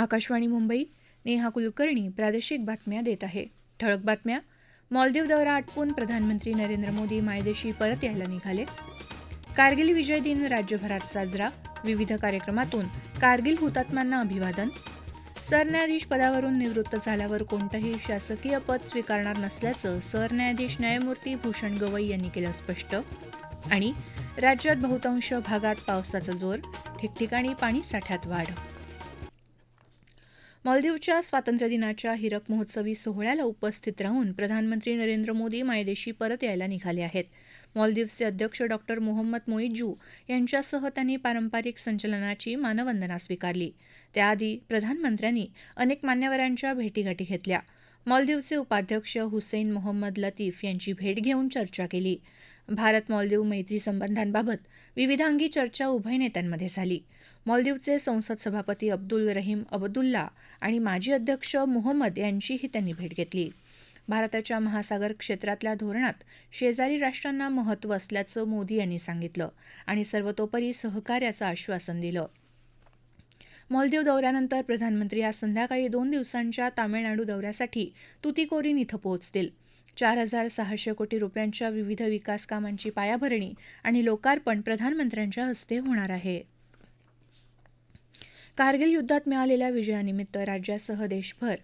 आकाशवाणी मुंबई नेहा कुलकर्णी प्रादेशिक बातम्या देत आहे. ठळक बातम्या. मॉलदीव दौरा आटपून प्रधानमंत्री नरेंद्र मोदी मायदेशी परत यायला निघाले. कारगिल विजय दिन राज्यभरात साजरा. विविध कार्यक्रमातून कारगिल हुतात्म्यांना अभिवादन. सरन्यायाधीश पदावरून निवृत्त झाल्यावर कोणतंही शासकीय पद स्वीकारणार नसल्याचं सरन्यायाधीश न्यायमूर्ती भूषण गवई यांनी केलं स्पष्ट. आणि राज्यात बहुतांश भागात पावसाचा जोर. ठिकठिकाणी पाणी साठ्यात वाढ. मालदीवच्या स्वातंत्र्यदिनाच्या हिरक महोत्सवी सोहळ्याला उपस्थित राहून प्रधानमंत्री नरेंद्र मोदी मायदेशी परत यायला निघाले आहेत. मालदीवचे अध्यक्ष डॉक्टर मोहम्मद मोईजू यांच्यासह त्यांनी पारंपरिक संचलनाची मानवंदना स्वीकारली. त्याआधी प्रधानमंत्र्यांनी अनेक मान्यवरांच्या भेटीगाठी घेतल्या. मालदीवचे उपाध्यक्ष हुसेन मोहम्मद लतीफ यांची भेट घेऊन चर्चा केली. भारत मालदीव मैत्री संबंधांबाबत विविधांगी चर्चा उभय नेत्यांमध्ये झाली. मॉलदीवचे संसद सभापती अब्दुल रहीम अब्दुल्ला आणि माजी अध्यक्ष मोहम्मद यांचीही त्यांनी भेट घेतली. भारताच्या महासागर क्षेत्रातल्या धोरणात शेजारी राष्ट्रांना महत्त्व असल्याचं मोदी यांनी सांगितलं आणि सर्वतोपरी सहकार्याचं आश्वासन दिलं. मॉलदीव दौऱ्यानंतर प्रधानमंत्री आज संध्याकाळी दोन दिवसांच्या तामिळनाडू दौऱ्यासाठी तुतीकोरीन इथं पोहोचतील. चार हजार सहाशे कोटी रुपयांच्या विविध विकास कामांची पायाभरणी आणि लोकार्पण प्रधानमंत्र्यांच्या हस्ते होणार आहे. कारगिल युद्धात मिळालेल्या विजयानिमित्त राज्यासह देशभर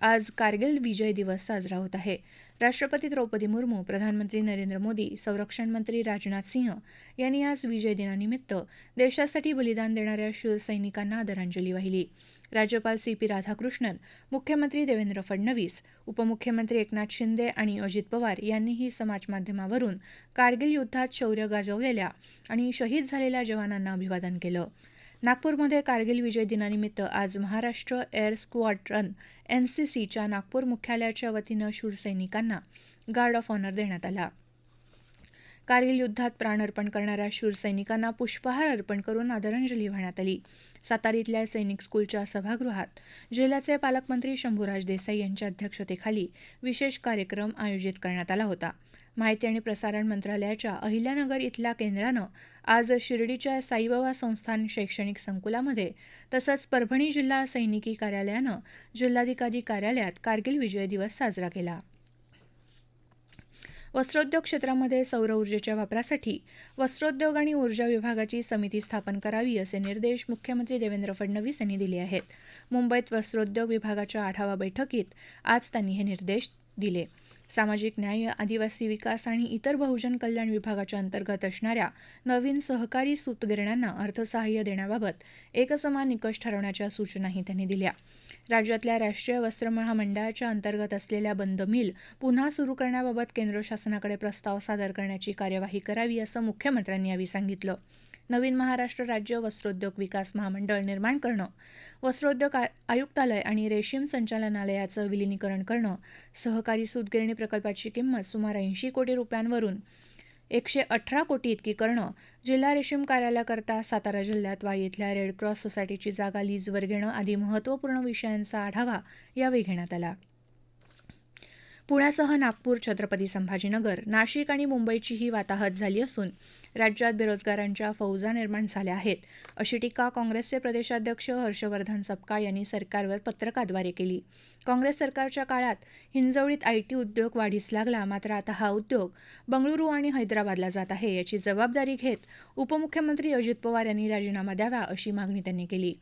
आज कारगिल विजय दिवस साजरा होत आहे. राष्ट्रपती द्रौपदी मुर्मू प्रधानमंत्री नरेंद्र मोदी संरक्षण मंत्री राजनाथ सिंह यांनी आज विजय दिनानिमित्त देशासाठी बलिदान देणाऱ्या शिवसैनिकांना आदरांजली वाहिली. राज्यपाल सी पी राधाकृष्णन मुख्यमंत्री देवेंद्र फडणवीस उपमुख्यमंत्री एकनाथ शिंदे आणि अजित पवार यांनीही समाजमाध्यमावरून कारगिल युद्धात शौर्य गाजवलेल्या आणि शहीद झालेल्या जवानांना अभिवादन केलं. नागपूरमध्ये कारगिल विजय दिनानिमित्त आज महाराष्ट्र एअर स्क्वॉड्रन सीच्या नागपूर मुख्यालयाच्या वतीनं शूरसैनिकांना गार्ड ऑफ ऑनर देण्यात आला. कारगिल युद्धात प्राण अर्पण करणाऱ्या शूरसैनिकांना पुष्पहार अर्पण करून आदरांजली वाहण्यात आली. सातारीतल्या सैनिक स्कूलच्या सभागृहात जिल्ह्याचे पालकमंत्री शंभूराज देसाई यांच्या अध्यक्षतेखाली विशेष कार्यक्रम आयोजित करण्यात आला होता. माहिती आणि प्रसारण मंत्रालयाच्या अहिल्यानगर इथल्या केंद्रानं आज शिर्डीच्या साईबाबा संस्थान शैक्षणिक संकुलामध्ये तसंच परभणी जिल्हा सैनिकी कार्यालयानं जिल्हाधिकारी कार्यालयात कारगिल विजय दिवस साजरा केला. वस्त्रोद्योग क्षेत्रामध्ये सौर ऊर्जेच्या वापरासाठी वस्त्रोद्योग आणि ऊर्जा विभागाची समिती स्थापन करावी असे निर्देश मुख्यमंत्री देवेंद्र फडणवीस यांनी दिले आहेत. मुंबईत वस्त्रोद्योग विभागाच्या आढावा बैठकीत आज त्यांनी हे निर्देश दिले. सामाजिक न्याय आदिवासी विकास आणि इतर बहुजन कल्याण विभागाच्या अंतर्गत असणाऱ्या नवीन सहकारी सूतगिरण्यांना अर्थसहाय्य देण्याबाबत एकसमान निकष ठरवण्याच्या सूचनाही त्यांनी दिल्या. राज्यातल्या राष्ट्रीय वस्त्र महामंडळाच्या अंतर्गत असलेल्या बंद मिल पुन्हा सुरू करण्याबाबत केंद्र शासनाकडे प्रस्ताव सादर करण्याची कार्यवाही करावी असं मुख्यमंत्र्यांनी यावेळी सांगितलं. नवीन महाराष्ट्र राज्य वस्त्रोद्योग विकास महामंडळ निर्माण करणं वस्त्रोद्योग आयुक्तालय आणि रेशीम संचालनालयाचं विलिनीकरण करणं सहकारी सूतगिरणी प्रकल्पाची किंमत सुमारे ऐंशी कोटी रुपयांवरून एकशे अठरा कोटी इतकी करणं जिल्हा रेशीम कार्यालयाकरता सातारा जिल्ह्यात वाई इथल्या रेडक्रॉस सोसायटीची जागा लीजवर घेणं आदी महत्त्वपूर्ण विषयांचा आढावा यावेळी घेण्यात आला. पुण्यासह नागपूर छत्रपती संभाजीनगर नाशिक आणि मुंबईची ही वाताहत झाली असून राज्यात बेरोजगारांच्या फौजा निर्माण झाल्या आहेत. अशी टीका काँग्रेसचे प्रदेशाध्यक्ष हर्षवर्धन सपकाळ यांनी सरकारवर पत्रकाद्वारे केली. काँग्रेस सरकारच्या काळात हिंजवडीत आयटी उद्योग वाढीस लागला मात्र आता हा उद्योग बंगळुरू आणि हैदराबादला जात आहे याची जबाबदारी घेत उपमुख्यमंत्री अजित पवार यांनी राजीनामा द्यावा अशी मागणी त्यांनी केली.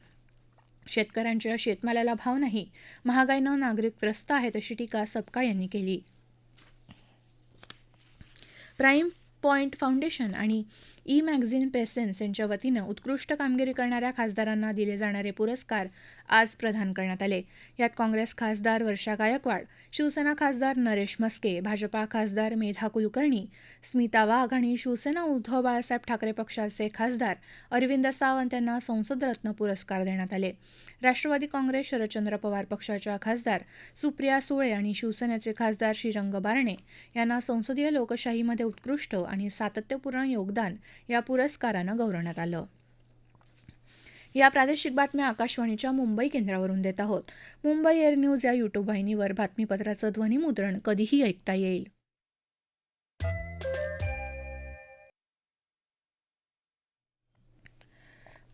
शेतकऱ्यांच्या शेतमालाला भाव नाही महागाईनं नागरिक त्रस्त आहेत अशी टीका सपकाळ यांनी केली. प्राईम पॉइंट फाउंडेशन आणि ई मॅगझिन प्रेसेन्स यांच्या वतीनं उत्कृष्ट कामगिरी करणाऱ्या खासदारांना दिले जाणारे पुरस्कार आज प्रदान करण्यात आले. यात काँग्रेस खासदार वर्षा गायकवाड शिवसेना खासदार नरेश मस्के भाजपा खासदार मेधा कुलकर्णी स्मिता वाघ आणि शिवसेना उद्धव बाळासाहेब ठाकरे पक्षाचे खासदार अरविंद सावंत यांना संसदरत्न पुरस्कार देण्यात आले. राष्ट्रवादी काँग्रेस शरदचंद्र पवार पक्षाच्या खासदार सुप्रिया सुळे आणि शिवसेनेचे खासदार श्रीरंग बारणे यांना संसदीय लोकशाहीमध्ये उत्कृष्ट आणि सातत्यपूर्ण योगदान या पुरस्कारानं गौरवण्यात आलं. या प्रादेशिक बातम्या आकाशवाणीच्या मुंबई केंद्रावरून देत आहोत. मुंबई एअर न्यूज या युट्यूब वाहिनीवर बातमीपत्राचं ध्वनीमुद्रण कधीही ऐकता येईल.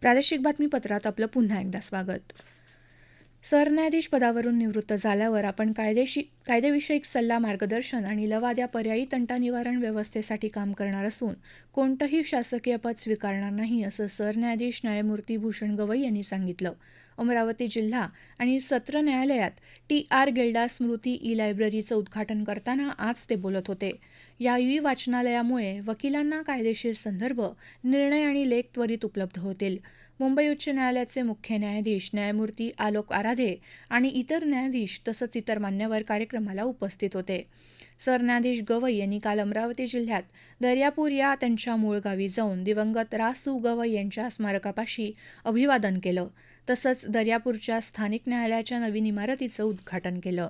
प्रादेशिक बातमीपत्रात आपलं पुन्हा एकदा स्वागत. सरन्यायाधीश पदावरून निवृत्त झाल्यावर आपण कायदेशी कायदेविषयक सल्ला मार्गदर्शन आणि लवाद्या पर्यायी तंटा निवारण व्यवस्थेसाठी काम करणार असून कोणतंही शासकीय पद स्वीकारणार नाही असं सरन्यायाधीश न्यायमूर्ती भूषण गवई यांनी सांगितलं. अमरावती जिल्हा आणि सत्र न्यायालयात टी आर गेल्डा स्मृती ई लायब्ररीचं उद्घाटन करताना आज ते बोलत होते. या ई वाचनालयामुळे वकिलांना कायदेशीर संदर्भ निर्णय आणि लेख त्वरित उपलब्ध होतील. मुंबई उच्च न्यायालयाचे मुख्य न्यायाधीश न्यायमूर्ती आलोक आराधे आणि इतर न्यायाधीश तसंच इतर मान्यवर कार्यक्रमाला उपस्थित होते. सरन्यायाधीश गवई यांनी काल अमरावती जिल्ह्यात दर्यापूर या त्यांच्या मूळ गावी जाऊन दिवंगत रासू गवई यांच्या स्मारकापाशी अभिवादन केलं. तसंच दर्यापूरच्या स्थानिक न्यायालयाच्या नवीन इमारतीचं उद्घाटन केलं.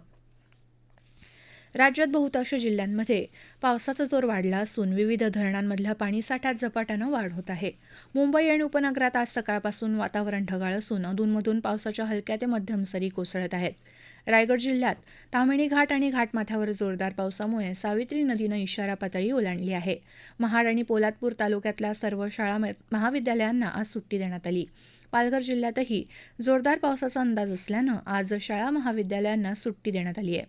राज्यात बहुतांश जिल्ह्यांमध्ये पावसाचा जोर वाढला असून विविध धरणांमधल्या पाणीसाठ्यात झपाट्यानं वाढ होत आहे. मुंबई आणि उपनगरात आज सकाळपासून वातावरण ढगाळ असून अधूनमधून पावसाच्या हलक्या ते मध्यम सरी कोसळत आहेत. रायगड जिल्ह्यात तामिणी घाट आणि घाटमाथ्यावर जोरदार पावसामुळे सावित्री नदीनं इशारा पातळी ओलांडली आहे. महाड आणि पोलादपूर तालुक्यातल्या सर्व शाळा महाविद्यालयांना आज सुट्टी देण्यात आली. पालघर जिल्ह्यातही जोरदार पावसाचा अंदाज असल्यानं आज शाळा महाविद्यालयांना सुट्टी देण्यात आली आहे.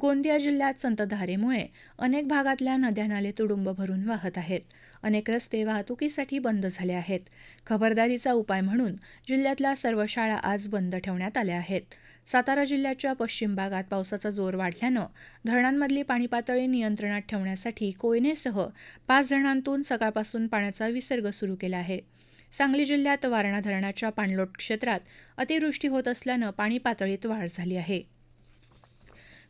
गोंदिया जिल्ह्यात संतधारेमुळे अनेक भागातल्या नद्या नाले तुडुंब भरून वाहत आहेत. अनेक रस्ते वाहतुकीसाठी बंद झाले आहेत. खबरदारीचा उपाय म्हणून जिल्ह्यातल्या सर्व शाळा आज बंद ठेवण्यात आल्या आहेत. सातारा जिल्ह्याच्या पश्चिम भागात पावसाचा जोर वाढल्यानं धरणांमधली पाणी पातळी नियंत्रणात ठेवण्यासाठी कोयनेसह पाच धरणांतून सकाळपासून पाण्याचा विसर्ग सुरू केला आहे. सांगली जिल्ह्यात वारणा धरणाच्या पाणलोट क्षेत्रात अतिवृष्टी होत असल्यानं पाणी पातळीत वाढ झाली आहे.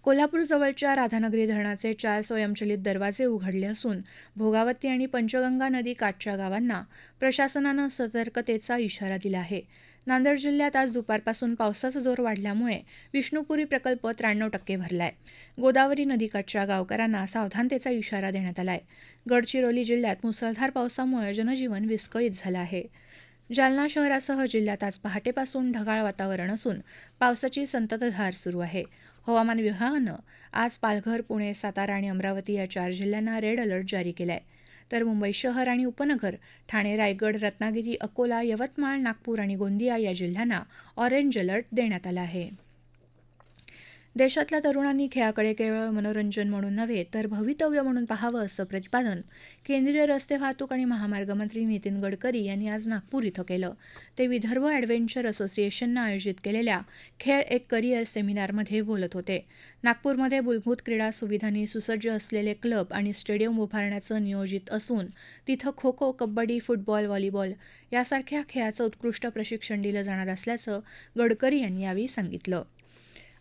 कोल्हापूरजवळच्या राधानगरी धरणाचे चार स्वयंचलित दरवाजे उघडले असून भोगावती आणि पंचगंगा नदी काठच्या गावांना प्रशासनानं सतर्कतेचा इशारा दिला आहे. नांदेड जिल्ह्यात आज दुपारपासून पावसाचा जोर वाढल्यामुळे विष्णुपुरी प्रकल्प त्र्याण्णव टक्के भरलाय. गोदावरी नदीकाठच्या गावकऱ्यांना सावधानतेचा इशारा देण्यात आलाय. गडचिरोली जिल्ह्यात मुसळधार पावसामुळे जनजीवन विस्कळीत झालं आहे. जालना शहरासह जिल्ह्यात आज पहाटेपासून ढगाळ वातावरण असून पावसाची संततधार सुरू आहे. हवामान विभागानं आज पालघर पुणे सातारा आणि अमरावती या चार जिल्ह्यांना रेड अलर्ट जारी केला आहे तर मुंबई शहर आणि उपनगर ठाणे रायगड रत्नागिरी अकोला यवतमाळ नागपूर आणि गोंदिया या जिल्ह्यांना ऑरेंज अलर्ट देण्यात आला आहे. देशातल्या तरुणांनी खेळाकडे केवळ मनोरंजन म्हणून नव्हे तर भवितव्य म्हणून पाहावं असं प्रतिपादन केंद्रीय रस्ते वाहतूक आणि महामार्ग मंत्री नितीन गडकरी यांनी आज नागपूर इथं केलं. ते विदर्भ ॲडव्हेंचर असोसिएशननं आयोजित केलेल्या खेळ एक करिअर सेमिनारमध्ये बोलत होते. नागपूरमध्ये मूलभूत क्रीडा सुविधांनी सुसज्ज असलेले क्लब आणि स्टेडियम उभारण्याचं नियोजित असून तिथं खो खो कबड्डी फुटबॉल व्हॉलीबॉल यासारख्या खेळाचं उत्कृष्ट प्रशिक्षण दिलं जाणार असल्याचं गडकरी यांनी यावेळी सांगितलं.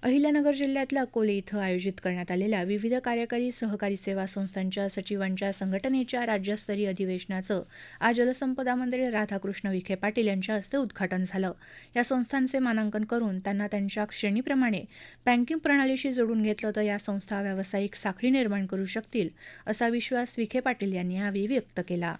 अहिल्यानगर जिल्ह्यातल्या अकोले इथं आयोजित करण्यात आलेल्या विविध कार्यकारी सहकारी सेवा संस्थांच्या सचिवांच्या संघटनेच्या राज्यस्तरीय अधिवेशनाचं आज जलसंपदा मंत्री राधाकृष्ण विखे पाटील यांच्या हस्ते उद्घाटन झालं. या संस्थांचे मानांकन करून त्यांना त्यांच्या श्रेणीप्रमाणे बँकिंग प्रणालीशी जोडून घेतलं तर या संस्था व्यावसायिक साखळी निर्माण करू शकतील असा विश्वास विखे पाटील यांनी यावेळी व्यक्त केला.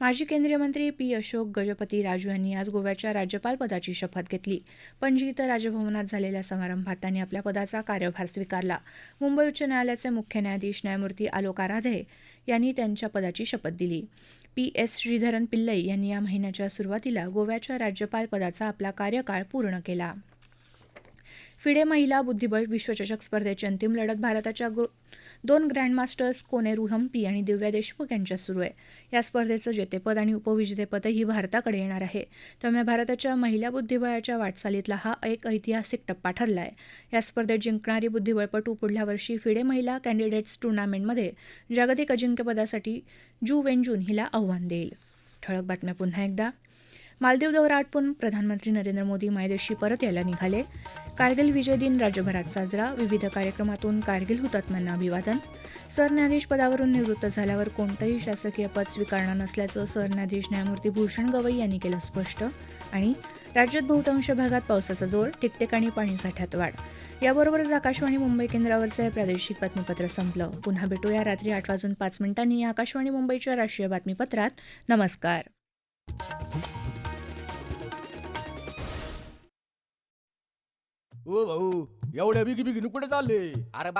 माजी केंद्रीय मंत्री पी अशोक गजपती राजू यांनी आज गोव्याच्या राज्यपालपदाची शपथ घेतली. पणजी इथं राजभवनात झालेल्या समारंभात त्यांनी आपल्या पदाचा कार्यभार स्वीकारला. मुंबई उच्च न्यायालयाचे मुख्य न्यायाधीश न्यायमूर्ती आलोक आराधे यांनी त्यांच्या पदाची शपथ दिली. पी एस श्रीधरन पिल्लई यांनी या महिन्याच्या सुरुवातीला गोव्याच्या राज्यपाल पदाचा आपला कार्यकाळ पूर्ण केला. फिडे महिला बुद्धिबळ विश्वचषक स्पर्धेची अंतिम लढत भारताच्या दोन ग्रँडमास्टर्स कोनेरू हम्पी आणि दिव्या देशमुख यांच्यात सुरू आहे. या स्पर्धेचं जेतेपद आणि उपविजेतेपदही भारताकडे येणार आहे. त्यामुळे भारताच्या महिला बुद्धिबळाच्या वाटचालीतला हा एक ऐतिहासिक टप्पा ठरला आहे. या स्पर्धेत जिंकणारी बुद्धिबळपटू पुढल्या वर्षी फिडे महिला कॅन्डिडेट्स टुर्नामेंटमध्ये जागतिक अजिंक्यपदासाठी जू वेंजून हिला आव्हान देईल. ठळक बातम्या पुन्हा एकदा. मालदीव दौरा आटपून प्रधानमंत्री नरेंद्र मोदी मायदेशी परत यायला निघाले. कारगिल विजय दिन राज्यभरात साजरा. विविध कार्यक्रमातून कारगिल हुतात्म्यांना अभिवादन. सरन्यायाधीश पदावरून निवृत्त झाल्यावर कोणतंही शासकीय पद स्वीकारणार नसल्याचं सरन्यायाधीश न्यायमूर्ती भूषण गवई यांनी केलं स्पष्ट. आणि राज्यात बहुतांश भागात पावसाचा जोर ठिकठिकाणी पाणीसाठ्यात वाढ. याबरोबरच आकाशवाणी मुंबई केंद्रावरचं हे प्रादेशिक बातमीपत्र संपलं. पुन्हा भेटूया रात्री आठ वाजून पाच मिनिटांनी आकाशवाणी मुंबईच्या राष्ट्रीय बातमीपत्रात. नमस्कार. ओ भाऊ एवढ्या बिगी बिगी कुठे चालले अरे बा